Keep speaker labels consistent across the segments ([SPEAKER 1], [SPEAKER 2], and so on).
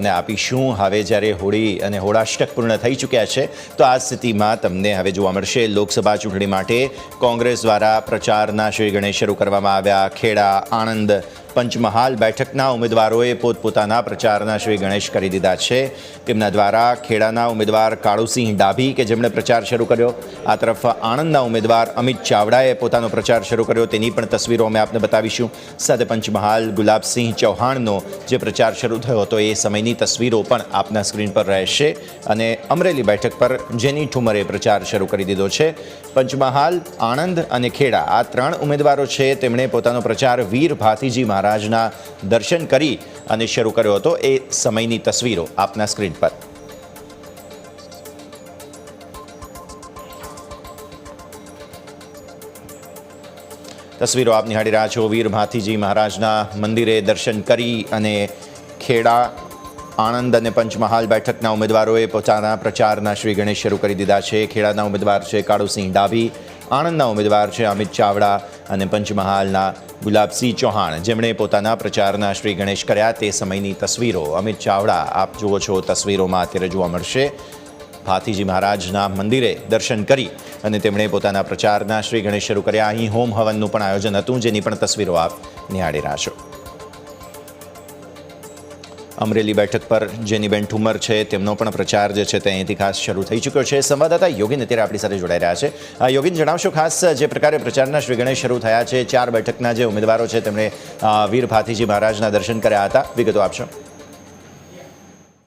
[SPEAKER 1] તમને આપીશું. હવે જ્યારે હોળી અને હોળાષ્ટક પૂર્ણ થઈ ચૂક્યા છે, તો આ સ્થિતિમાં તમને હવે જોવા મળશે લોકસભા ચૂંટણી માટે કોંગ્રેસ દ્વારા પ્રચારના શ્રી ગણેશ શરૂ કરવામાં આવ્યા. ખેડા, આણંદ પંચમહાલ બેઠકના ઉમેદવારોએ પોતપોતાના પ્રચારના શ્રી ગણેશ કરી દીધા છે. તેમના દ્વારા ખેડાના ઉમેદવાર કાળુસિંહ ડાભી કે જેમણે પ્રચાર શરૂ કર્યો. આ તરફ આણંદના ઉમેદવાર અમિત ચાવડાએ પોતાનો પ્રચાર શરૂ કર્યો. તેની પણ તસવીરો અમે આપને બતાવીશું. સાથે પંચમહાલ ગુલાબસિંહ ચૌહાણનો જે પ્રચાર શરૂ થયો હતો, એ સમયની તસવીરો પણ આપના સ્ક્રીન પર રહેશે અને અમરેલી બેઠક પર જેની ઠુમરે પ્રચાર શરૂ કરી દીધો છે. પંચમહાલ, આણંદ અને ખેડા આ ત્રણ ઉમેદવારો છે. તેમણે પોતાનો પ્રચાર વીર ભાતીજી મહારાજના દર્શન કરી અને શરૂ કર્યો હતો એ સમયની તસવીરો આપના સ્ક્રીન પર. તસવીરો આપ નિહાળી રહ્યા છો. વીર ભાથીજી મહારાજના મંદિરે દર્શન કરી અને ખેડા, આણંદ અને પંચમહાલ બેઠકના ઉમેદવારોએ પોતાના પ્રચારના શ્રી ગણેશ શરૂ કરી દીધા છે. ખેડાના ઉમેદવાર છે કાળુસિંહ ડાભી, આણંદના ઉમેદવાર છે અમિત ચાવડા અને પંચમહાલના ગુલાબસિંહ ચૌહાણ. જેમણે પોતાના પ્રચારના શ્રી ગણેશ કર્યા તે સમયની તસવીરો. અમિત ચાવડા, આપ જુઓ છો તસવીરોમાં અત્યારે જોવા મળશે. ભાતીજી મહારાજના મંદિરે દર્શન કરી અને તેમણે પોતાના પ્રચારના શ્રી ગણેશ શરૂ કર્યા. અહીં હોમ હવનનું પણ આયોજન હતું, જેની પણ તસવીરો આપ નિહાળી રહ્યા છો. અમરેલી બેઠક પર જેનીબેન ઠુમર છે, તેમનો પણ પ્રચાર જે છે તે અહીંથી ખાસ શરૂ થઈ ચૂક્યો છે. સંવાદદાતા યોગીન અત્યારે આપણી સાથે જોડાઈ રહ્યા છે. યોગીન, જણાવશો ખાસ જે પ્રકારે પ્રચારના શ્રી ગણેશ શરૂ થયા છે, ચાર બેઠકના જે ઉમેદવારો છે, તેમણે વીર ભાતીજી મહારાજના દર્શન કર્યા હતા. વિગતો આપશો?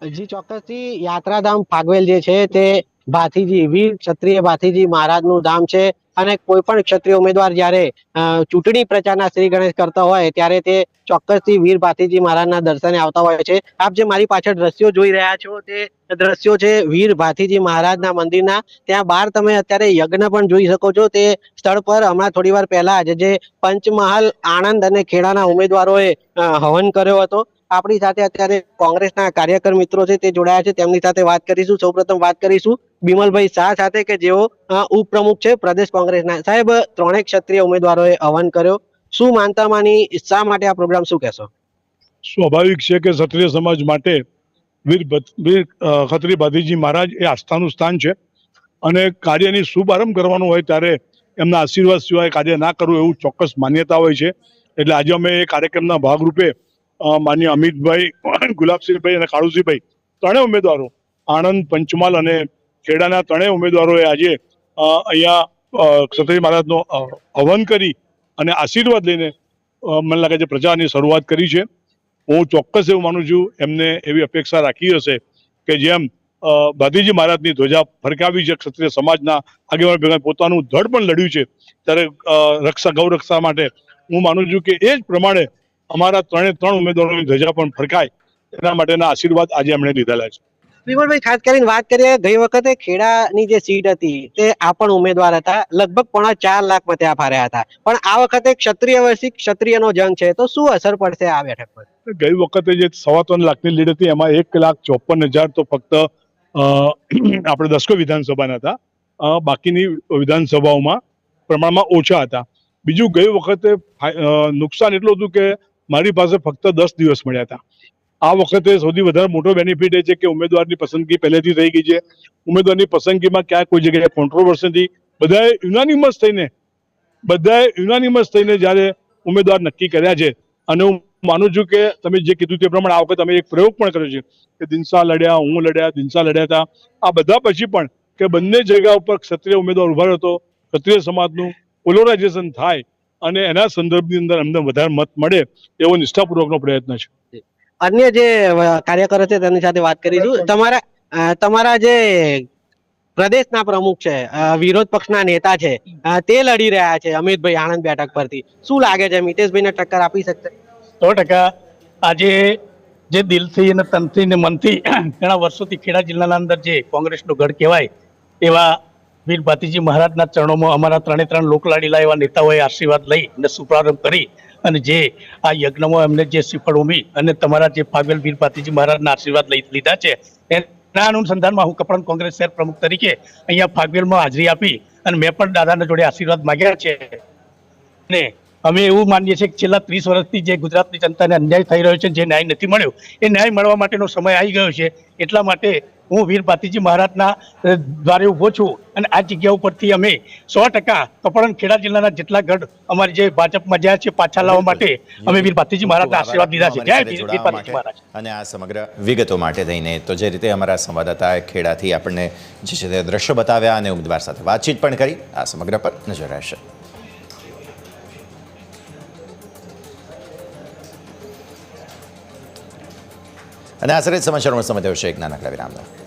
[SPEAKER 2] જી ચોક્કસથી યાત્રાધામ ફાગવેલ જે છે તે ભાથીજી, વીર ક્ષત્રિય ભાથીજી મહારાજનું ધામ છે અને કોઈ પણ ક્ષત્રિય ઉમેદવાર જ્યારે ચૂંટણી પ્રચારના શ્રી ગણેશ કરતા હોય ત્યારે તે ચોક્કસથી વીર ભાથીજી મહારાજના દર્શને આવતા હોય છે. આપ જે મારી પાછળ દ્રશ્યો જોઈ રહ્યા છો તે દ્રશ્યો છે વીર ભાથીજી મહારાજના મંદિરના. ત્યાં બહાર તમે અત્યારે યજ્ઞ પણ જોઈ શકો છો. તે સ્થળ પર હમણાં થોડી વાર પહેલા જ જે પંચમહાલ આણંદ અને ખેડાના ઉમેદવારોએ હવન કર્યો હતો. આપણી સાથે અત્યારે કોંગ્રેસના કાર્યકર મિત્રો છે, તે જોડાયા છે. તેમની સાથે વાત કરીશું. સૌપ્રથમ વાત કરીશું બિમલભાઈ શાહ સાથે કે જેઓ ઉપપ્રમુખ છે પ્રદેશ કોંગ્રેસના. સાહેબ ત્રણેય ક્ષત્રિય ઉમેદવારોએ આહવાન કર્યો. શું માનતા માની, શા માટે આ પ્રોગ્રામ શું કહેશો?
[SPEAKER 3] સ્વાભાવિક છે કે ક્ષત્રિય સમાજ માટે વીર વીર ખત્રી ક્ષત્રિય મહારાજ એ આસ્થાનું સ્થાન છે અને કાર્યની શુભારંભ કરવાનો હોય ત્યારે એમના આશીર્વાદ સિવાય કાર્ય ના કરવું એવું ચોક્કસ માન્યતા હોય છે. એટલે આજે અમે એ કાર્યક્રમના ભાગરૂપે માન્ય અમિતભાઈ ગુલાબસિંહભાઈ અને કાળુસિંહભાઈ ત્રણેય ઉમેદવારો આણંદ પંચમહાલ અને ખેડાના ત્રણેય ઉમેદવારોએ આજે અહીંયા ક્ષત્રિય મહારાજનો હવન કરી અને આશીર્વાદ લઈને મને લાગે છે પ્રચારની શરૂઆત કરી છે. હું ચોક્કસ એવું માનું છું એમને એવી અપેક્ષા રાખી હશે કે જેમ અ, મહારાજની ધ્વજા ફરકાવી છે ક્ષત્રિય સમાજના આગેવાન ભેગા પોતાનું ધડ પણ લડ્યું છે ત્યારે રક્ષા ગૌરક્ષા માટે હું માનું છું કે એ જ પ્રમાણે અમારા ત્રણે ત્રણ ઉમેદવારોની ધજા પણ ફરકાય એના માટેના આશીર્વાદ આજે એમણે લીધેલા છે.
[SPEAKER 2] વિમલભાઈ ખાસ કરીને વાત કરીએ ગઈ વખતે ખેડાની જે સીટ હતી તે આ પણ ઉમેદવાર હતા. લગભગ પોણા ચાર લાખ મતે આ ફાર્યા હતા. પણ આ વખતે ક્ષત્રિય વર્ષી ક્ષત્રિયનો જંગ છે તો શું અસર પડશે આ બેઠક પર?
[SPEAKER 3] ગઈ વખતે જે સવા ત્રણ લાખની લીડ હતી એમાં એક લાખ ચોપન હજાર તો ફક્ત આપણે દસકો વિધાનસભાના હતા. બાકીની વિધાનસભાઓમાં પ્રમાણમાં ઓછા હતા. બીજું ગઈ વખતે નુકસાન એટલું હતું કે મારી પાસે ફક્ત દસ દિવસ મળ્યા હતા. આ વખતે સૌથી વધારે મોટો બેનિફિટ એ છે કે ઉમેદવારની પસંદગી પહેલેથી થઈ ગઈ છે. ઉમેદવારની પસંદગીમાં ક્યાં કોઈ જગ્યાએ કોન્ટ્રોવર્સી નથી બધાએ યુનાનિમસ થઈને, બધાએ યુનાનિમસ થઈને જ્યારે ઉમેદવાર નક્કી કર્યા છે. અને હું માનું છું કે તમે જે કીધું તે પ્રમાણે આ વખતે અમે એક પ્રયોગ પણ કર્યો છે કે દિનસા લડ્યા, હું લડ્યા દિનસા લડ્યા હતા. આ બધા પછી પણ કે બંને જગ્યા ઉપર ક્ષત્રિય ઉમેદવાર ઊભા રહ્યો હતો. ક્ષત્રિય સમાજનું પોલરાઇઝેશન થાય. અને એના સંદર્ભની અંદર અમને વધારે મત મળે એવો નિષ્ઠાપૂર્વકનો પ્રયત્ન છે.
[SPEAKER 2] અન્ય જે કાર્યકરો છે તેની સાથે વાત કરીશું તમારા તમારા જે પ્રદેશના પ્રમુખ છે વિરોધ પક્ષના નેતા છે તે લડી રહ્યા છે અમિતભાઈ આણંદ બેઠક પરથી. શું લાગે છે મિતેશભાઈને ટક્કર આપી શકશે?
[SPEAKER 4] સો ટકા. આજે જે દિલથી અને તનથી ને મનથી ઘણા વર્ષોથી ખેડા જિલ્લાના અંદર જે કોંગ્રેસનો ગઢ કહેવાય એવા વીર ભાતીજી મહારાજના ચરણોમાં અમારા ત્રણે ત્રણ લોકલાડીલા એવા નેતાઓએ આશીર્વાદ લઈ અને શુભારંભ કરી અને જે આ યજ્ઞમાં એમને જે શ્રીફળ ઉમી અને તમારા જે ફાગવેલ વીર ભાતીજી મહારાજના આશીર્વાદ લઈ લીધા છે, એના અનુસંધાનમાં હું કપડન કોંગ્રેસ શહેર પ્રમુખ તરીકે અહીંયા ફાગવેલમાં હાજરી આપી અને મેં પણ દાદાના જોડે આશીર્વાદ માગ્યા છે. અને અમે એવું માનીએ છીએ કે છેલ્લા ત્રીસ વર્ષથી જે ગુજરાતની જનતાને અન્યાય થઈ રહ્યો છે જે ન્યાય નથી મળ્યો એ ન્યાય મળવા માટેનો સમય આવી ગયો છે. એટલા માટે હું વીર ભાતીજી મહારાજના દ્વારે ઊભો છું અને આ જગ્યા ઉપરથી અમે સો ટકા કપડન ખેડા જિલ્લાના જેટલા ગઢ અમારી જે ભાજપમાં જ્યાં છે પાછા લાવવા માટે અમે વીર ભાતીજી મહારાજના આશીર્વાદ લીધા છે. જય વીર ભાતીજી મહારાજ.
[SPEAKER 1] અને આ સમગ્ર વિગતો માટે થઈને તો જે રીતે અમારા સંવાદદાતા ખેડાથી આપણને જે છે તે દ્રશ્યો બતાવ્યા અને ઉમેદવાર સાથે વાતચીત પણ કરી આ સમગ્ર પર નજર રહેશે. અને આ જ સમાચારોમાં સમય થયો છે. એક નાનકડા વિરામનો.